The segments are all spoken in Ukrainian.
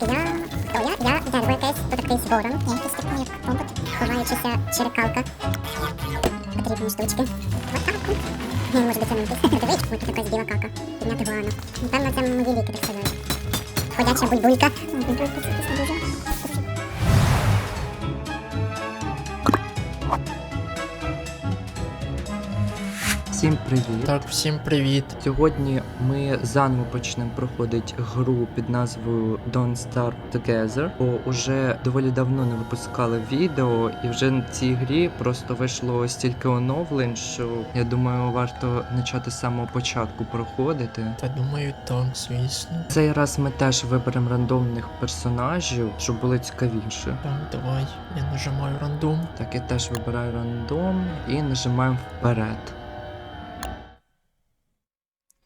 Я хто я? Я дерево якесь, такий якийсь ворон. Я якийсь такий як робот. Ховаючися черекалка. Потрібні штучки. Так. Я не можу дотягнутися. Дивись, ось така біла кака. Підняти гуана. Напевно, це мої ліки, так сказати. Ходяча бульбулька. Бульбулька, це дуже. Всім привіт! Так, всім привіт. Сьогодні ми заново почнемо проходити гру під назвою Don't Starve Together, бо уже доволі давно не випускали відео, і вже на цій грі просто вийшло стільки оновлень, що я думаю, варто почати з самого початку проходити. Та думаю, так, звісно. Цей раз ми теж виберемо рандомних персонажів, щоб було цікавіше. Так, давай, я нажимаю рандом. Так, я теж вибираю рандом і нажимаємо вперед.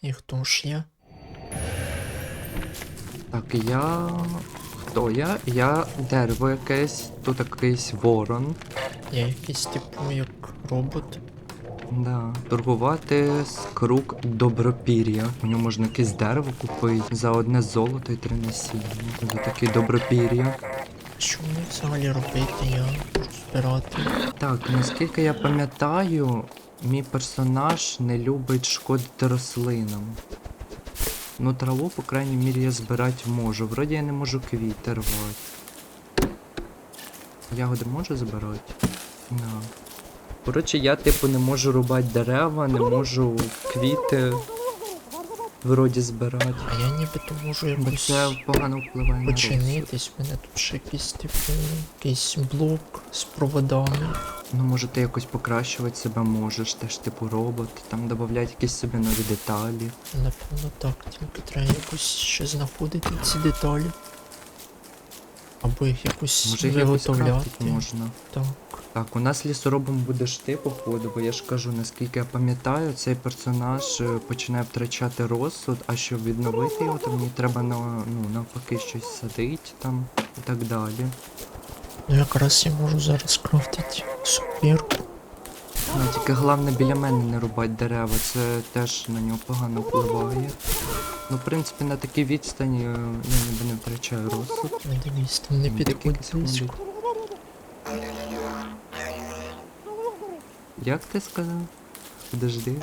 І хто ж я? Так, я. Хто я? Я дерево якесь, тут якийсь ворон. Я якийсь типу як робот. Да. Торгувати з круг добропір'я. У нього можна якесь дерево купити за одне золото і три насіння. За таке добропір'я. Що мені взагалі робити? Я збирати. Так, наскільки я пам'ятаю, мій персонаж не любить шкодити рослинам. Ну, траву, по крайній мірі, я збирати можу. Вроді я не можу квіти рвати. Ягоди можу збирати? Да. Коротше, я типу не можу рубати дерева, не можу квіти вроді збирати. А я нібито можу Бо якось це погано впливає на розсуд. починитись. в мене тут ще якийсь типу якийсь блок з проводами. Ну, може, ти якось покращувати себе можеш, теж типу робот, там додати якісь собі нові деталі. Напевно так, тільки треба якось ще знаходити ці деталі. Або їх якось Може їх якось виготовляти. крафтити можна. Так. Так, у нас лісоробом будеш ти, походу, бо я ж кажу, наскільки я пам'ятаю, цей персонаж е, починає втрачати розсуд, а щоб відновити його, то мені треба на, ну, навпаки щось садити там і так далі. Ну якраз я можу зараз крафтити супірку. Ну, тільки головне біля мене не рубати дерева, це теж на нього погано впливає. Ну, в принципі, на такій відстані е, я ніби не втрачаю розсуд. Не дивись, там не близько. Як ти сказав? Подожди.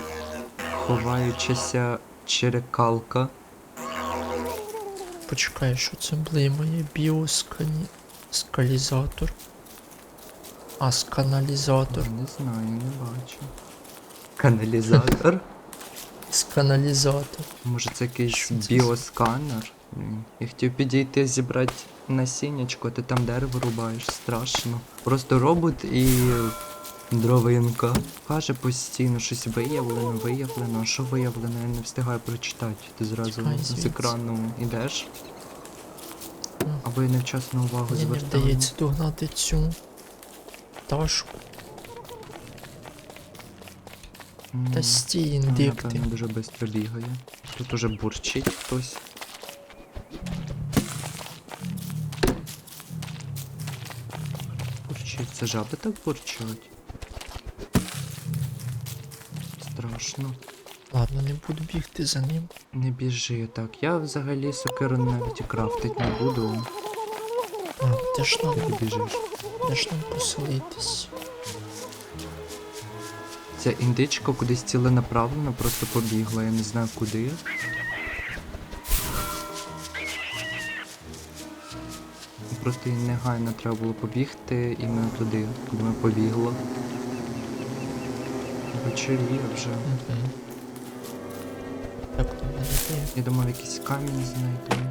Ховаючася черекалка. Почекай, що це блимає? Біоскані... А, сканалізатор. Не знаю, не бачу. Каналізатор. Сканалізатор. Може це якийсь біосканер? Я хотів підійти зібрати насіннячко, ти там дерево рубаєш, страшно. Просто робот і дровинка. Каже постійно щось виявлено, виявлено. А що виявлено, я не встигаю прочитати. Ти зразу з екрану йдеш. М. Або невчасно увагу Мені вдається догнати цю пташку. Та стій, ну, індикти. Напевно, дуже швидко бігає. Тут уже бурчить хтось. Бурчить. Це жаби так бурчать. Страшно. Ладно, не буду бігти за ним. Не біжи так. Я взагалі сокиру навіть і крафтить не буду. А, де ж Ти біжиш. Де ж поселитись? Ця індичка кудись ціленаправленно просто побігла, я не знаю куди. Просто їй негайно треба було побігти іменно туди, куди ми побігла. Вечеріє вже. Так, в мене є. Я думав якийсь камінь знайду.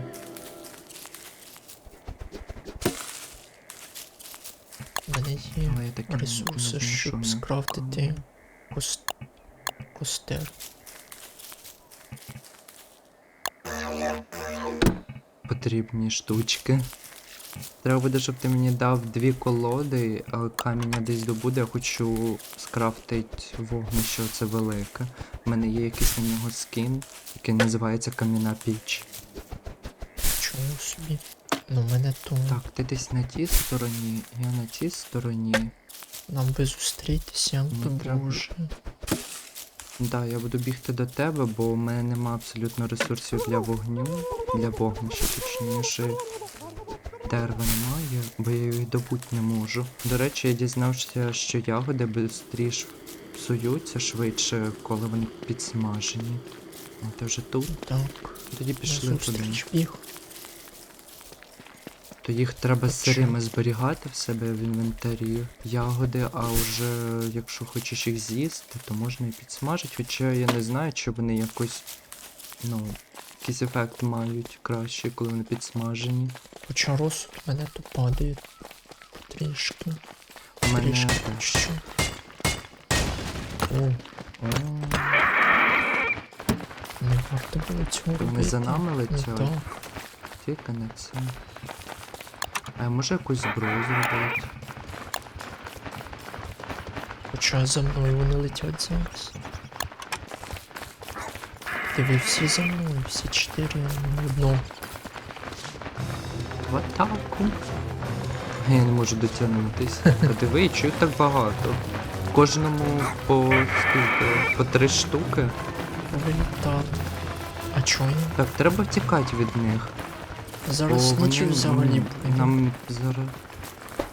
В мене є Але не- не ресурси, щоб скрафтити камня. костер. Потрібні штучки. Треба буде, щоб ти мені дав дві колоди, а камінь я десь добуде, я хочу скрафтити вогнище оце велике. У мене є якийсь на нього скін, який називається кам'яна піч. Чому собі? Ну, мене то Так, ти десь на тій стороні, я на тій стороні. нам би зустрітися, то треба. боже. Да, я буду бігти до тебе, бо у мене нема абсолютно ресурсів для вогню, для вогнища, точніше. дерева немає, бо я їх добути не можу. До речі, я дізнався, що ягоди швидше псуються швидше, коли вони підсмажені. А ти вже тут? Так, Тоді пішли туди. біг. То їх треба сирими зберігати в себе в інвентарі. Ягоди, а вже якщо хочеш їх з'їсти, то можна і підсмажити. Хоча я не знаю, чи вони якось, ну, якийсь ефект мають краще, коли вони підсмажені. Хоча розсуд в мене то падає трішки. У мене Трішки. О, О, не варто було цього робити. Вони за нами Ну, летять? тільки не це. А я можу якусь зброю зробити? Хоча за мною вони летять зараз. Диви, всі за мною, всі чотири на одного. В атаку. Я не можу дотягнутись. Подиви, чого так багато? Кожному по скільки? По три штуки. Вилітали. А чого? Так, треба втікати від них. Зараз бо нічого вони взагалі буде. Нам зараз.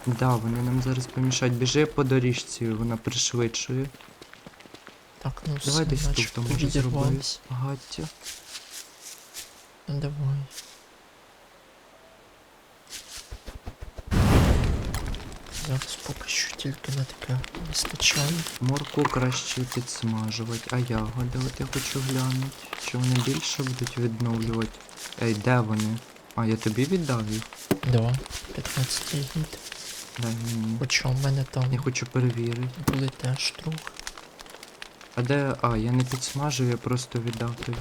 Да, вони нам зараз помішають. Біжи по доріжці, вона пришвидшує. Так, ну Давай все, десь тут, то може зробити. відірвались. Давай. Зараз поки що тільки на таке вистачає. Морку краще підсмажувати, а ягоди, от я хочу глянути. Чи вони більше будуть відновлювати? Ей, де вони? А, я тобі віддав їх? Два. 15 гід. Дай мені. Хоча в мене там Я хочу перевірити. були теж трохи А де. А, я не підсмажив, я просто віддав тобі.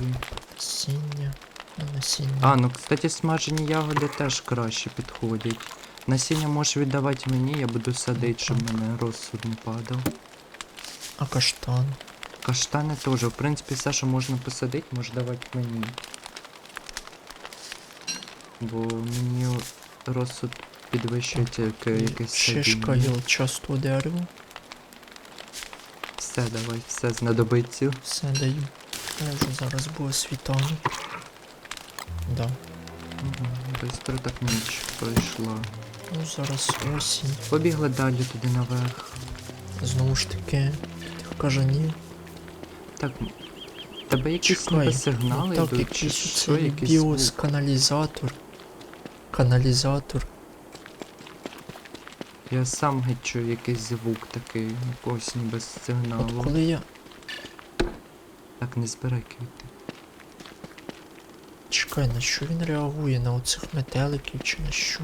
насіння. Ну, насіння. А, ну кстати, смажені ягоди теж краще підходять. Насіння можеш віддавати мені, я буду садити, щоб мене розсуд не падав. А каштан. Каштани теж, в принципі, все, що можна посадити, може давати мені. Бо мені розсуд підвищує тільки якесь Шишка садіння. гілчастого дерева. Все, давай, все знадобиться. Все даю. Я вже зараз було світанок. Да. Угу. Бистро так ніч пройшла. Ну зараз осінь. Побігли далі туди наверх. Знову ж таки, тих кажанів. Так, тебе якісь Чекай, сигнали ну так, йдуть, якийсь що, оцей якийсь біос каналізатор. Каналізатор. Я сам геть чую якийсь звук такий, якогось ніби От сигналу. коли я. Так, не збирай квіти. Чекай, на що він реагує? На оцих метеликів чи на що?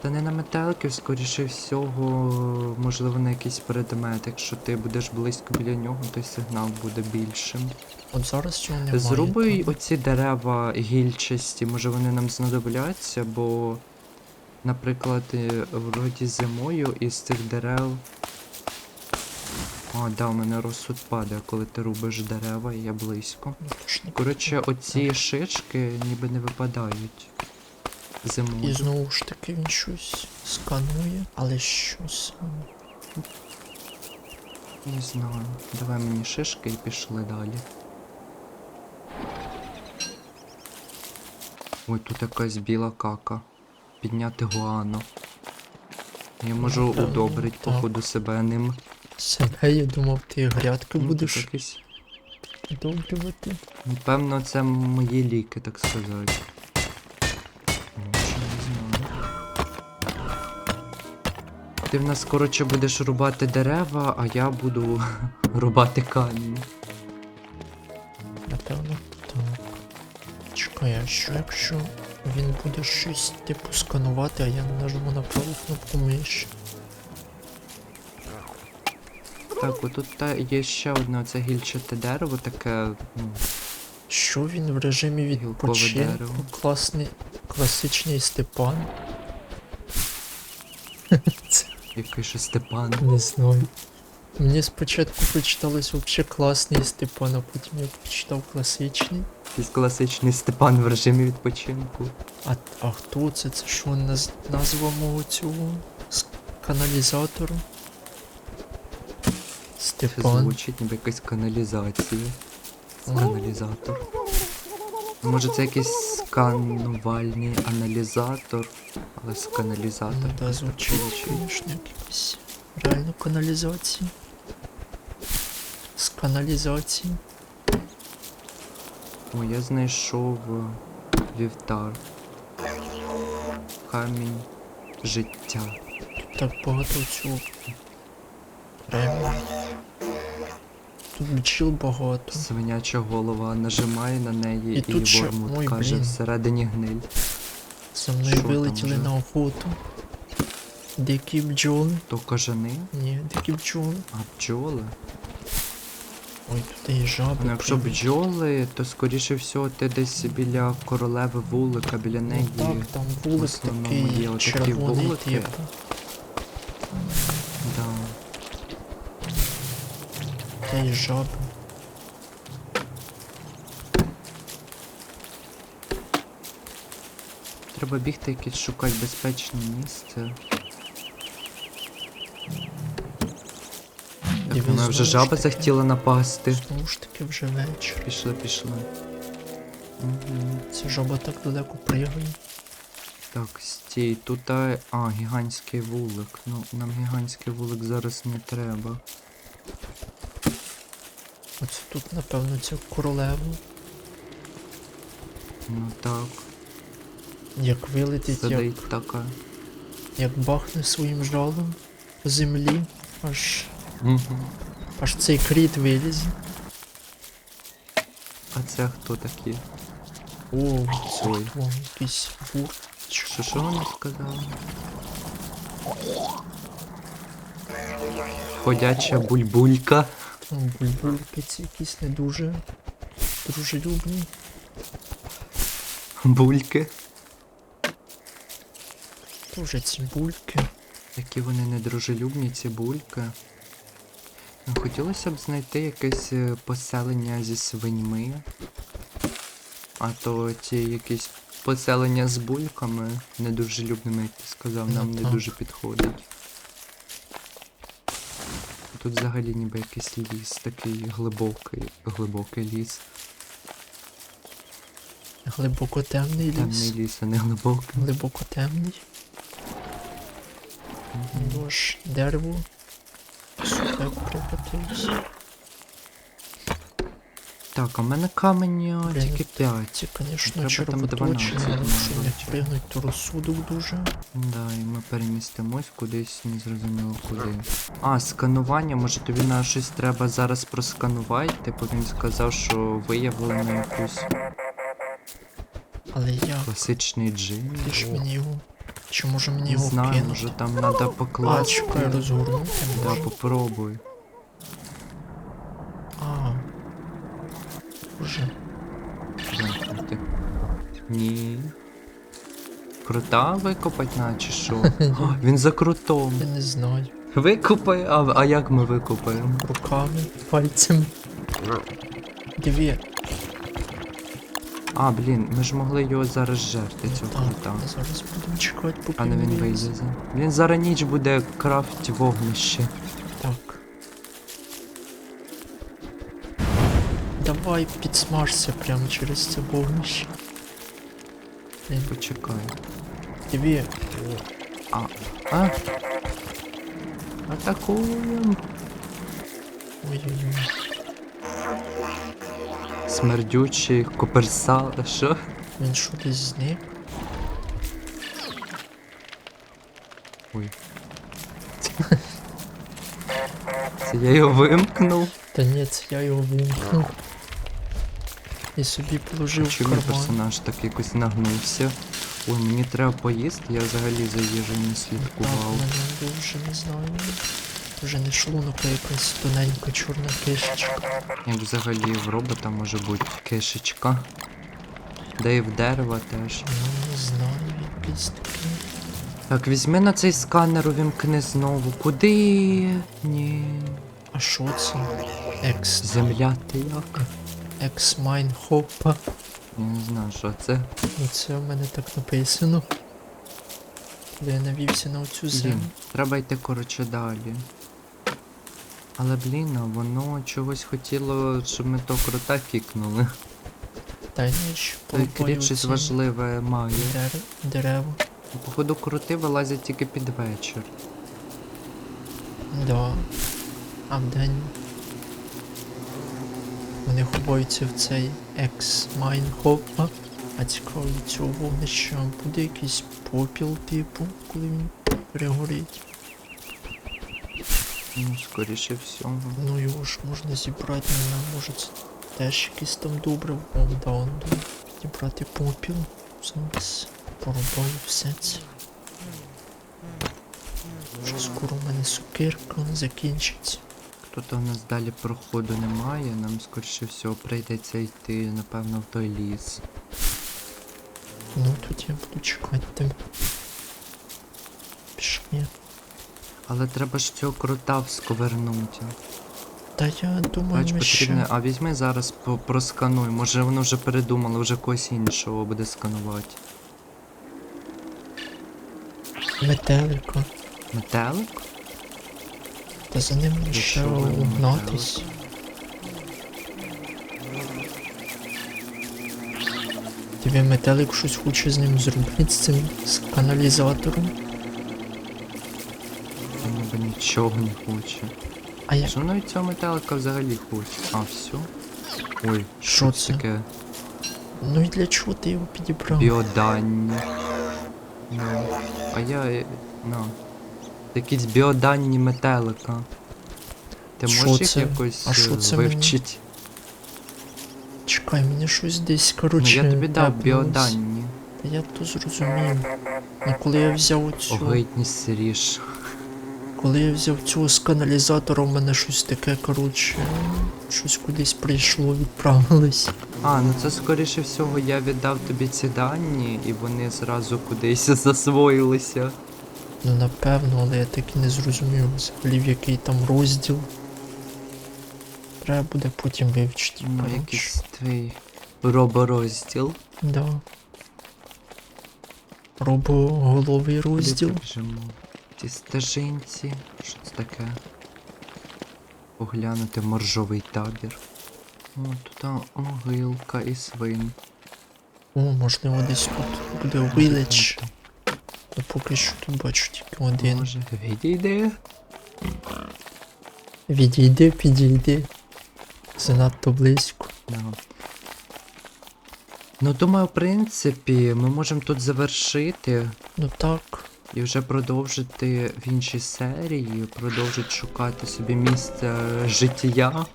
Та не на метеликів, скоріше всього, можливо, на якийсь предмет. Якщо ти будеш близько біля нього, то сигнал буде більшим. От зараз цього немає. Зроби так? оці дерева гільчасті, може вони нам знадобляться, бо, наприклад, е, вроді зимою із цих дерев. А, да, у мене розсуд падає, коли ти рубиш дерева і я близько. Ну, Коротше, оці шишки ніби не випадають Зимою. І знову ж таки він щось сканує, але що саме? Не знаю. Давай мені шишки і пішли далі. Ой, тут якась біла кака. Підняти гуану. Я можу удобрити, так. походу, себе ним. Себе я думав, ти грядки Ну, тут будеш якийсь- добрювати. Напевно, це мої ліки, так сказати. Може, не знаю. Ти в нас, коротше, будеш рубати дерева, а я буду рубати камінь. Чекай, а що якщо він буде щось типу сканувати, а я нажму на праву кнопку миші? Так, отут та є ще одне оце гільчате дерево, таке, ну, Що він в режимі Гілкове відпочинку? дерево. Класний, класичний Степан. Це який ще Степан. не знаю. Мені спочатку прочиталось вообще класний Степан, а потім я прочитав класичний. Якийсь класичний Степан в режимі відпочинку. А, а хто це? Це що наз, назва мого цього з каналізатору? Це звучить ніби якась каналізація. Каналізатор. Може це якийсь сканувальний аналізатор, але з каналізатор. Ну да, звучить, звісно, як якась реально каналізація. З каналізації. О, я знайшов е, вівтар. Камінь життя. Так багато цього. Прямо. Тут бджіл багато. Свиняча голова нажимає на неї І і, ще- Вормут ой, каже блін. всередині гниль. За мною вилетіли на охоту. Дикі бджоли. То кажани, Ні, дикі бджоли. а бджоли. Ой, тут і жаби. Ну, якщо бджоли, то скоріше всього ти десь біля королеви вулика, біля неї. Ну так, там вулик є такий отакі червоний, вулики. типу. Да. Та й жаби. Треба бігти якесь шукати безпечне місце. Дивись, вона вже жаба захотіла напасти. Знову ж таки вже вечір. Пішли, пішли. Угу. Ця жаба так далеко пригає. Так, стій, тут а, гігантський вулик. Ну, нам гігантський вулик зараз не треба. Оце тут, напевно, ця королева. Ну так, Як вилетить, як, така. як бахне своїм жалом землі, аж, Угу. аж цей кріт вилізе. А це хто такі? О, це Ой. хто? Якийсь бур. Що що вона сказала? Ходяча бульбулька. Ну, бульбульки ці якісь не дуже дружелюбні. Бульки. Дуже ці бульки. Які вони недружелюбні, ці бульки. Хотілося б знайти якесь е, поселення зі свиньми. А то ті якісь поселення з бульками недружелюбними, як ти сказав, нам не дуже підходить. Тут взагалі ніби якийсь ліс, такий глибокий, глибокий ліс. Глибоко темний Темний ліс. ліс, а не глибокий. Глибоко темний. Аж дерево. Сюди прикотився. Так, а в мене камені тільки 5. Звісно, там 12 але якщо не то розсудок дуже. Да, і ми перемістимось кудись, не зрозуміло куди. А, сканування, може тобі на щось треба зараз просканувати? Типу він сказав, що виявлено якусь Але як? класичний джин. Ти ж мені його. Чи може мені Не його знаю, кинути? може там треба А, покласти. чекай, розгорнути Да, попробуй. А. Уже. Замкнути. Ні. Крута викопать, наче що? О, Він за крутом. Я не знаю. Викопай, а, а як ми викопаємо? Руками, пальцями. Дві. А, блін, ми ж могли його зараз жерти, цього Так, крута. ми зараз будемо чекати, поки А не він вилізе. вилізе. Він зараз ніч буде крафть вогнище. Так. Давай підсмажся прямо через це вогнище. Блін, Почекай. Дві. А. А? Атакуємо. Ой-ой-ой. Смердючий коперсал. Що? Він що десь зник? Ой. Це я його вимкнув. Та ні, це я його вимкнув. І собі положив в карман. персонаж так якось нагнувся? Ой, мені треба поїсти, я взагалі за їжею не слідкував. в мене вже не знаю. Вже не шлунок, а якась тоненька чорна кишечка. Як взагалі в робота може бути кишечка. Да і в дерева теж. Ну, не знаю, якийсь такий. Так, візьми на цей сканер, увімкни знову. Куди? Ні. А що це? Екс. Земля ти як? Екс Майн Хопа. Я не знаю, що це. Ну це в мене так написано. Коли я навівся на оцю Блін, землю. треба йти коротше далі. Але блін, воно чогось хотіло, щоб ми то крута кікнули. Дай ніч, Той кріт щось важливе має. Дерево. Походу крути вилазять тільки під вечір. Да. А вдень. Вони ховаються в цей екс майнхопа. А цікаво цього вогнища буде якийсь попіл, типу, коли він перегорить. Ну, скоріше всього. Ну його ж можна зібрати, не знаю, може це теж якийсь там добре. О, да, он да. Зібрати попіл. Зараз порубаю все це. Вже скоро в мене сукирка закінчиться. Тут у нас далі проходу немає, нам скоріше всього прийдеться йти, напевно, в той ліс. Ну тут я буду чекати тебе. Пішли. Але треба ж цього крута всковернути. Та я думаю, Бач, ми потрібно. ще... А візьми зараз проскануй. Може воно вже передумало, вже когось іншого буде сканувати. метелика. Метелик? Та за ним ще угнатись. Тобі метелик щось хоче з ним зробити з цим з каналізатором. Нічого не хоче. А як Що воно від цього метелика взагалі хоче? А, все? Ой, Що це таке? Ну і для чого ти його підібрав? Біоданні. Ну, а я. е, Ну. Якісь біоданні метелика. Ти Що можеш їх це? якось А що е, це мені? вивчити? Чекай, мені щось десь, Ну я тобі дав біоданні. Та Я то зрозумів. Ну коли я взяв оцю. Огидні сиріж. Коли я взяв цього з каналізатора, в мене щось таке, коротше. Щось кудись прийшло, відправилось. А, ну це скоріше всього я віддав тобі ці дані, і вони зразу кудись засвоїлися. Ну напевно, але я так і не зрозумів взагалі в який там розділ. Треба буде потім вивчити. Ну, якийсь твій роборозділ. Да. Робоголовий розділ. побіжимо? Ті стежинці. Що це таке? Поглянути моржовий табір. О, тут могилка і свин. О, можливо, десь тут буде вилич. Ну поки що тут бачу тільки один. Може, відійди. Відійди, підійди. Занадто близько. Да. Ну, думаю, в принципі, ми можемо тут завершити Ну так. І вже продовжити в іншій серії, продовжити шукати собі місце життя.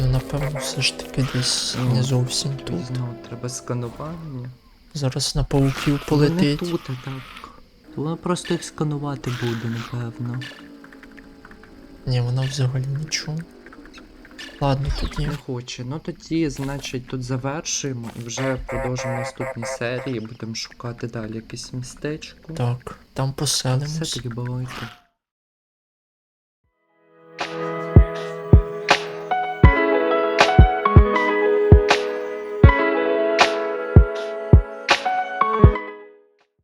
Ну напевно, все ж таки десь Ну, не зовсім тут. Знову треба сканування. Зараз на пауків Ну, Не полетить. тут, а так. Вона просто їх сканувати буде, напевно. Ні, вона взагалі нічого. Ладно, тоді не хоче. Ну тоді, значить, тут завершуємо і вже продовжимо наступні серії. Будемо шукати далі якесь містечко. Так, там поселимось. Все тоді бувайте.